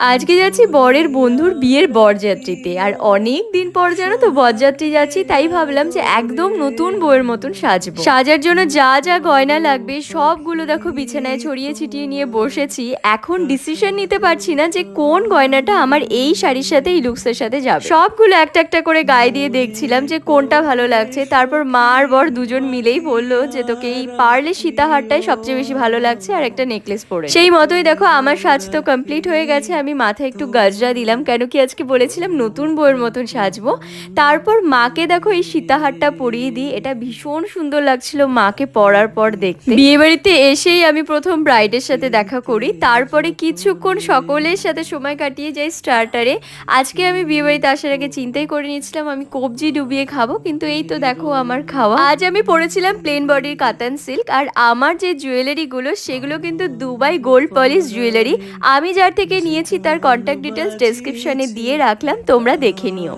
আজকে যাচ্ছি বরের বন্ধুর বিয়ের বরযাত্রীতে। আর অনেক দিন পর জানো তো বরযাত্রী যাচ্ছি, তাই ভাবলাম যে একদম নতুন বইয়ের মতন সাজবো। সাজার জন্য যা যা গয়না লাগবে, সবগুলো দেখো বিছানায় ছড়িয়ে ছিটিয়ে নিয়ে বসেছি। এখন ডিসিশন নিতে পারছি না যে কোন গয়নাটা আমার এই শাড়ির সাথে, এই লুকসের সাথে যাবে। সবগুলো একটা একটা করে গায়ে দিয়ে দেখছিলাম যে কোনটা ভালো লাগছে। তারপর মা আর বর দুজন মিলেই বলল যে তোকে এই পার্লে সীতাহারটাই সবচেয়ে বেশি ভালো লাগছে আর একটা নেকলেস পরে। সেই মতোই দেখো আমার সাজ তো কমপ্লিট হয়ে গেছে, আমি মাথায় একটু গাজরা দিলাম কেন কি আজকে বলেছিলাম নতুন বউয়ের মতন সাজবো। তারপর মাকে দেখো এই সীতাহারটা পরিয়ে দিই এটা ভীষণ সুন্দর লাগছিল মাকে পরার পর দেখতে। বিয়ে বাড়িতে এসেই আমি প্রথম ব্রাইডের সাথে দেখা করি তারপরে কিছুক্ষণ সকলের সাথে সময় কাটিয়ে যাই স্টার্টারে। আজকে আমি বিয়ে বাড়িতে আসার আগে চিন্তাই করে নিয়েছিলাম আমি কবজি ডুবিয়ে খাব কিন্তু এই তো দেখো আমার খাওয়া। আজ আমি পরেছিলাম প্লেন বডির কাতান সিল্ক আর আমার যে জুয়েলারিগুলো সেগুলো কিন্তু দুবাই গোল্ড পলিশ জুয়েলারি আমি যার থেকে নিয়েছি তার কন্ট্যাক্ট ডিটেলস ডেসক্রিপশনে দিয়ে রাখলাম তোমরা দেখে নিও।